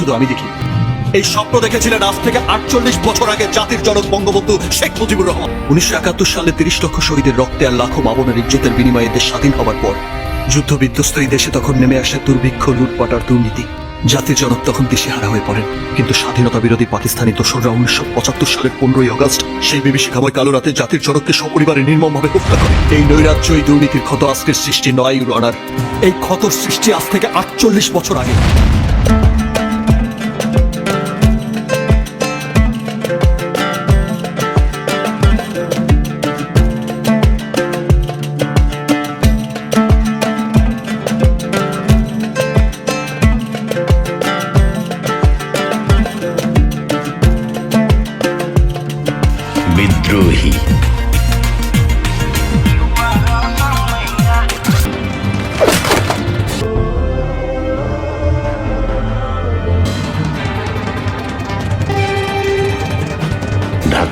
শুধু আমি দেখি এই স্বপ্ন দেখেছিলেন আজ থেকে আটচল্লিশ বছর আগে জাতির জনক বঙ্গবন্ধু শেখ মুজিবুর রহমান। উনিশশো একাত্তর সালে তিরিশ লক্ষ শহীদের রক্তে আর লাখো মামনের ইজ্জতের বিনিময়ে দেশ স্বাধীন হবার পর যুদ্ধ বিধ্বস্ত এই দেশে তখন নেমে আসে দুর্ভিক্ষ, লুটপাট আর দুর্নীতি। জাতির জনক তখন দিশেহারা হয়ে পড়েন। কিন্তু স্বাধীনতা বিরোধী পাকিস্তানি দোসররা উনিশশো পঁচাত্তর সালের পনেরোই অগস্ট সেই বিভীষিকাময় কালো রাতে জাতির জনককে সপরিবারে নির্মমভাবে হত্যা করে। এই নৈরাজ্য, এই দুর্নীতির ক্ষত আজকের সৃষ্টি নয় রনার এই ক্ষতর সৃষ্টি আজ থেকে আটচল্লিশ বছর আগে।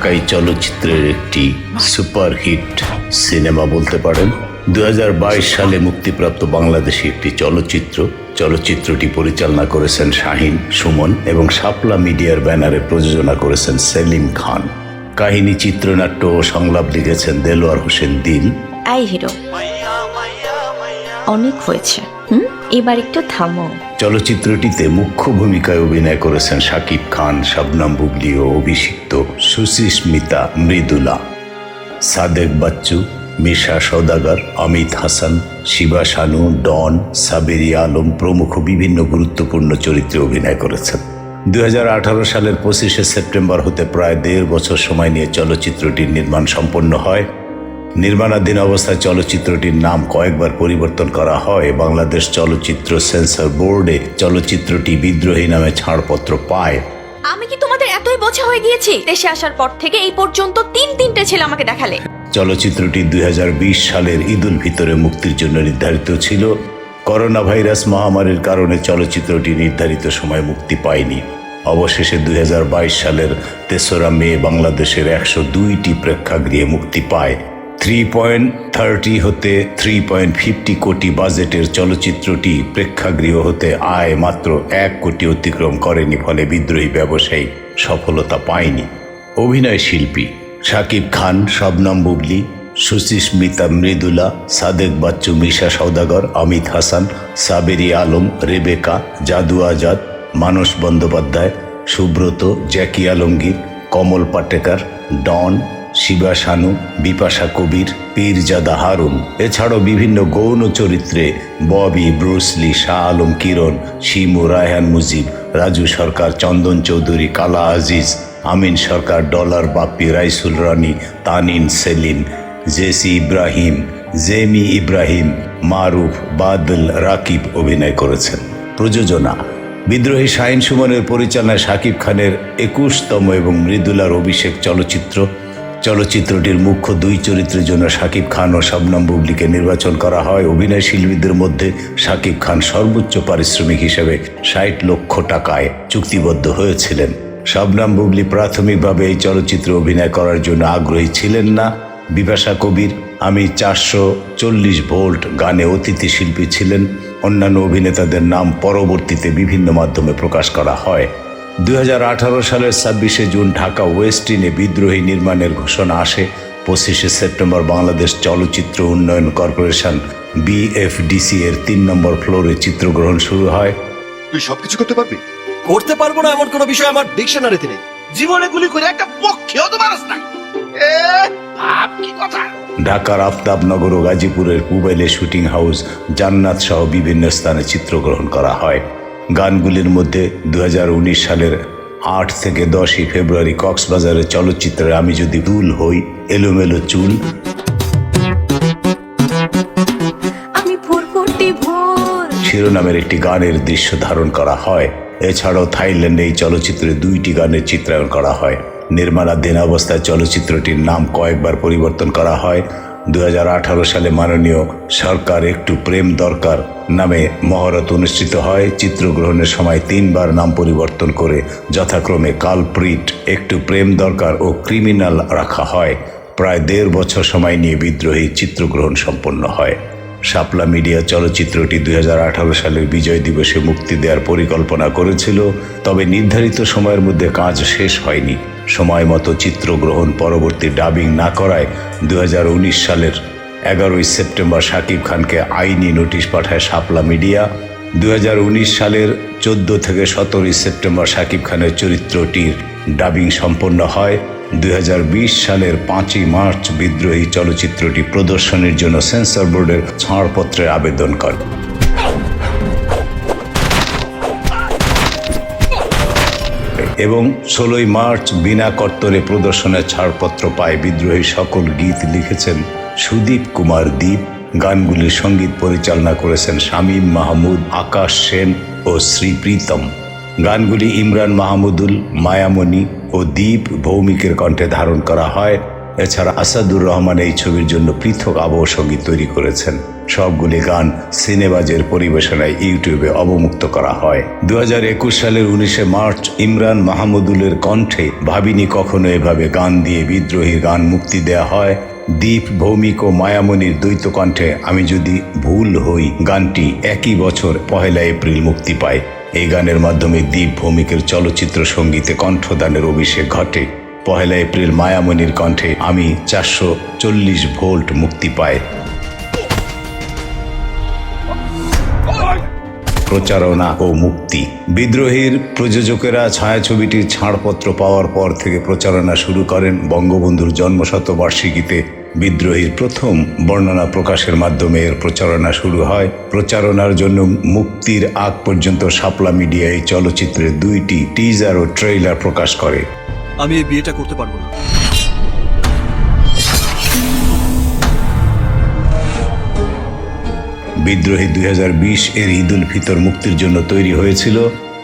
ঢাকাই চলচ্চিত্রের একটি সুপারহিট সিনেমা বলতে পারেন। দু হাজার বাইশ সালে মুক্তিপ্রাপ্ত বাংলাদেশি একটি চলচ্চিত্র, চলচ্চিত্রটি পরিচালনা করেছেন শাহিন, সুমন এবং শাপলা মিডিয়ার ব্যানারে প্রযোজনা করেছেন সেলিম খান। কাহিনী, চিত্রনাট্য ও সংলাপ লিখেছেন দেলোয়ার হোসেন দিল। আই অনেক হয়েছে। হুম? এবার একটু থামো। চলচ্চিত্রটিতে মুখ্য ভূমিকায় অভিনয় করেছেন শাকিব খান, শবনম বুবলি ও অভিষিক্ত সুশিস্মিতা মৃদুলা। সাদেক বাচ্চু, মিশা সৌদাগর অমিত হাসান, শিবা শানু, ডন, সাবেরি আলম প্রমুখ বিভিন্ন গুরুত্বপূর্ণ চরিত্রে অভিনয় করেছেন। দু হাজার আঠারো সালের পঁচিশে সেপ্টেম্বর হতে প্রায় দেড় বছর সময় নিয়ে চলচ্চিত্রটির নির্মাণ সম্পন্ন হয়। নির্মাণাধীন অবস্থায় চলচ্চিত্রটির নাম কয়েকবার পরিবর্তন করা হয়। বাংলাদেশ চলচ্চিত্র সেন্সর বোর্ডে চলচ্চিত্রটি বিদ্রোহী নামে ছাড়পত্র পায়। আমি কি তোমাদের এতই বোঝা হয়ে গিয়েছি? দেশে আসার পর থেকে এই পর্যন্ত তিন তিনটে ছেলে আমাকে দেখালে। চলচ্চিত্রটি দুই হাজার বিশ সালের ঈদুল ভিতরে মুক্তির জন্য নির্ধারিত ছিল। করোনা ভাইরাস মহামারীর কারণে চলচ্চিত্রটি নির্ধারিত সময় মুক্তি পায়নি। অবশেষে দুই হাজার বাইশ সালের তেসরা মে বাংলাদেশের একশো দুইটি প্রেক্ষাগৃহে মুক্তি পায়। থ্রি পয়েন্ট থার্টি হতে থ্রি পয়েন্ট ফিফটি কোটি বাজেটের চলচ্চিত্রটি প্রেক্ষাগৃহ হতে আয় মাত্র এক কোটি অতিক্রম করেনি, ফলে বিদ্রোহী ব্যবসায়ী সফলতা পায়নি। অভিনয় শিল্পী শাকিব খান, শবনম বুবলি সুচিস্মিতা মৃদুলা, সাদেক বাচ্চু মিশা সৌদাগর অমিত হাসান, সাবেরি আলম, রেবেকা, জাদু আজাদ, মানস বন্দ্যোপাধ্যায়, সুব্রত, জ্যাকি আলমগীর, কমল পাটেকার, ডন শিবা শানু, বিপাশা কবির, পীরজাদা হারুন। এছাড়াও বিভিন্ন গৌণ চরিত্রে Bobby Bruce Lee Shah Alam Kiron, Shimu, Raihan Mujib, Raju Sarkar, Chandan Chowdhury, Kala Aziz, Amin Sarkar, Dollar Bappi, Raisul Rani, Tanin Selin, Jessy Ibrahim, Jamie Ibrahim, Maruf, Badal, Rakib অভিনয় করেছেন। প্রযোজনা, বিদ্রোহী শাহিন সুমনের পরিচালনায় শাকিব খানের একুশতম এবং মৃদুলার অভিষেক চলচ্চিত্র চলচ্চিত্রটির মুখ্য দুই চরিত্রের জন্য শাকিব খান ও শবনম বুবলিকে নির্বাচন করা হয়। অভিনয় শিল্পীদের মধ্যে শাকিব খান সর্বোচ্চ পারিশ্রমিক হিসেবে ষাট লক্ষ টাকায় চুক্তিবদ্ধ হয়েছিলেন। শবনম বুবলি প্রাথমিকভাবে এই চলচ্চিত্রে অভিনয় করার জন্য আগ্রহী ছিলেন না। বিপাশা কবির, আমি চারশো চল্লিশ ভোল্ট গানে অতিথি শিল্পী ছিলেন। অন্যান্য অভিনেতাদের নাম পরবর্তীতে বিভিন্ন মাধ্যমে প্রকাশ করা হয়। দুই হাজার আঠারো সালের ছাব্বিশে জুন ঢাকা ওয়েস্টিনে বিদ্রোহী নির্মাণের ঘোষণা আসে। পঁচিশে সেপ্টেম্বর বাংলাদেশ চলচ্চিত্র উন্নয়ন কর্পোরেশন বিএফডিসি এর তিন নম্বর ফ্লোরে চিত্রগ্রহণ শুরু হয়। তুই সবকিছু করতে পারবি? করতে পারব না এমন কোনো বিষয় আমার ডিকশনারিতে নেই। জীবনে গুলি করে একটা পক্ষেও তো মানুষ নাই। এ ভাব কি ঢাকার আফতাবনগর ও গাজীপুরের পুবাইলে শুটিং হাউস জান্নাত সহ বিভিন্ন স্থানে চিত্রগ্রহণ করা হয়। গানগুলির মধ্যে দু হাজার উনিশ সালের আট থেকে দশই ফেব্রুয়ারি কক্সবাজারের চলচ্চিত্রে আমি যদি দুল হই এলোমেলো চুল। শিরোনামের একটি গানের দৃশ্য ধারণ করা হয়। এছাড়াও থাইল্যান্ডে এই চলচ্চিত্রে দুইটি গানের চিত্রায়ন করা হয়। নির্মাণাধীন অবস্থায় চলচ্চিত্রটির নাম কয়েকবার পরিবর্তন করা হয়। দু হাজার আঠারো সালে মাননীয় সরকার একটু প্রেম দরকার নামে মহরত অনুষ্ঠিত হয়। চিত্রগ্রহণের সময় তিনবার নাম পরিবর্তন করে যথাক্রমে কালপ্রিট, একটু প্রেম দরকার ও ক্রিমিনাল রাখা হয়। প্রায় দেড় বছর সময় নিয়ে বিদ্রোহী চিত্রগ্রহণ সম্পন্ন হয়। শাপলা মিডিয়া চলচ্চিত্রটি দুই সালের বিজয় দিবসে মুক্তি দেওয়ার পরিকল্পনা করেছিল, তবে নির্ধারিত সময়ের মধ্যে কাজ শেষ হয়নি। সময় মতো চিত্রগ্রহণ পরবর্তী ডাবিং না করায় দু হাজার উনিশ সালের এগারোই সেপ্টেম্বর শাকিব খানকে আইনি নোটিশ পাঠায় শাপলা মিডিয়া। দু হাজার উনিশ সালের চোদ্দ থেকে সতেরোই সেপ্টেম্বর শাকিব খানের চরিত্রটির ডাবিং সম্পন্ন হয়। দু হাজার বিশ সালের পাঁচই মার্চ বিদ্রোহী চলচ্চিত্রটি প্রদর্শনের জন্য সেন্সর বোর্ডের ছাড়পত্রের আবেদন করে। এবং ষোলোই মার্চ বিনা কর্তরে প্রদর্শনের ছাড়পত্র পায় বিদ্রোহী সকল গীত লিখেছেন সুদীপ কুমার দীপ গানগুলির সংগীত পরিচালনা করেছেন শামীম মাহমুদ, আকাশ সেন ও শ্রী প্রীতম গানগুলি ইমরান মাহমুদুল, মায়ামণি ও দীপ ভৌমিকের কণ্ঠে ধারণ করা হয়। এছাড়া আসাদুর রহমান এই ছবির জন্য পৃথক আবহ সংগীত তৈরি করেছেন। সবগুলি গান সিনেবাজের পরিবেশনায় ইউটিউবে অবমুক্ত করা হয়। দু হাজার একুশ সালের উনিশে মার্চ ইমরান মাহমুদুলের কণ্ঠে ভাবিনি কখনো এভাবে গান দিয়ে বিদ্রোহীর গান মুক্তি দেয়া হয়। দীপ, ভৌমিক ও মায়ামণির দ্বৈত কণ্ঠে আমি যদি ভুল হই, গানটি একই বছর পহেলা এপ্রিল মুক্তি পায়। এই গানের মাধ্যমে দীপ, ভৌমিকের চলচ্চিত্র সঙ্গীতে কণ্ঠদানের অভিষেক ঘটে। পহেলা এপ্রিল মায়ামণির কণ্ঠে আমি চারশো চল্লিশ ভোল্ট মুক্তি পাই। প্রচারণা ও মুক্তি। বিদ্রোহীর প্রযোজকেরা ছায়াছবিটির ছাড়পত্র পাওয়ার পর থেকে প্রচারণা শুরু করেন বঙ্গবন্ধুর জন্মশতবার্ষিকীতে। বিদ্রোহীর প্রথম বর্ণনা প্রকাশের মাধ্যমে এর প্রচারণা শুরু হয়। প্রচারণার জন্য মুক্তির আগ পর্যন্ত শাপলা মিডিয়া এই চলচ্চিত্রের দুইটি টিজার ও ট্রেইলার প্রকাশ করে। আমি এই বিয়েটা করতে পারব না। বিদ্রোহী দুই হাজার বিশ এর ঈদ উল ফিতর মুক্তির জন্য তৈরি হয়েছিল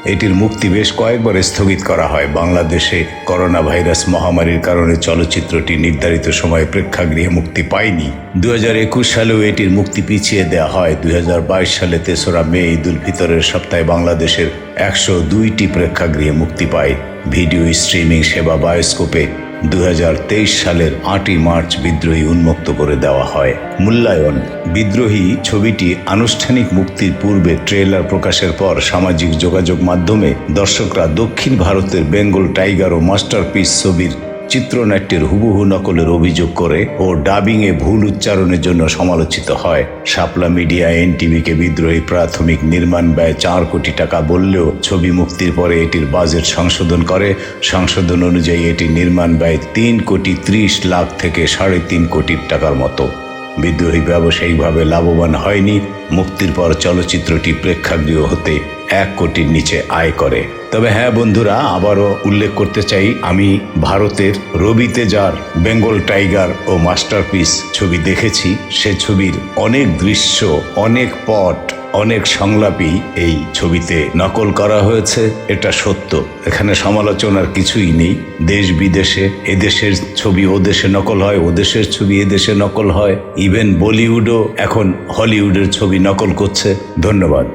এটির মুক্তি বেশ কয়েকবার স্থগিত করা হয়। বাংলাদেশে করোনা ভাইরাস মহামারীর কারণে চলচ্চিত্রটি নির্ধারিত সময়ে প্রেক্ষাগৃহে মুক্তি পায়নি। দু হাজার একুশ সালেও এটির মুক্তি পিছিয়ে দেওয়া হয়। দুই হাজার বাইশ সালে তেসরা মে ঈদ উল ফিতরের সপ্তাহে বাংলাদেশের একশো দুইটি প্রেক্ষাগৃহে মুক্তি পায়। ভিডিও স্ট্রিমিং সেবা বায়োস্কোপে দু হাজার তেইশ সালের আটই মার্চ বিদ্রোহী উন্মুক্ত করে দেওয়া হয়। মূল্যায়ন। বিদ্রোহী ছবিটি আনুষ্ঠানিক মুক্তির পূর্বে ট্রেলার প্রকাশের পর সামাজিক যোগাযোগ মাধ্যমে দর্শকরা দক্ষিণ ভারতের বেঙ্গল টাইগার ও মাস্টারপিস ছবির চিত্রনাট্যের হুবহু নকলের অভিযোগ করে ও ডাবিংয়ে ভুল উচ্চারণের জন্য সমালোচিত হয়। শাপলা মিডিয়া এনটিভিকে বিদ্রোহী প্রাথমিক নির্মাণ ব্যয় চার কোটি টাকা বললেও ছবি মুক্তির পরে এটির বাজেট সংশোধন করে। সংশোধন অনুযায়ী এটি নির্মাণ ব্যয় তিন কোটি ত্রিশ লাখ থেকে সাড়ে তিন কোটি টাকার মতো। বিদ্রোহী ব্যবসায়িকভাবে লাভবান হয়নি, মুক্তির পর চলচ্চিত্রটি প্রেক্ষাগৃহ হতে এক কোটির নিচে আয় করে। তবে হ্যাঁ বন্ধুরা, আবারও উল্লেখ করতে চাই, আমি ভারতের রবি তেজার বেঙ্গল টাইগার ও মাস্টারপিস ছবি দেখেছি, সে ছবির অনেক দৃশ্য, অনেক পট অনেক সংলাপই এই ছবিতে নকল করা হয়েছে, এটা সত্য। এখানে সমালোচনার কিছুই নেই। দেশ বিদেশে, এদেশের ছবি ও দেশে নকল হয়, ও দেশের ছবি এদেশে নকল হয়। ইভেন বলিউডও এখন হলিউডের ছবি নকল করছে। ধন্যবাদ।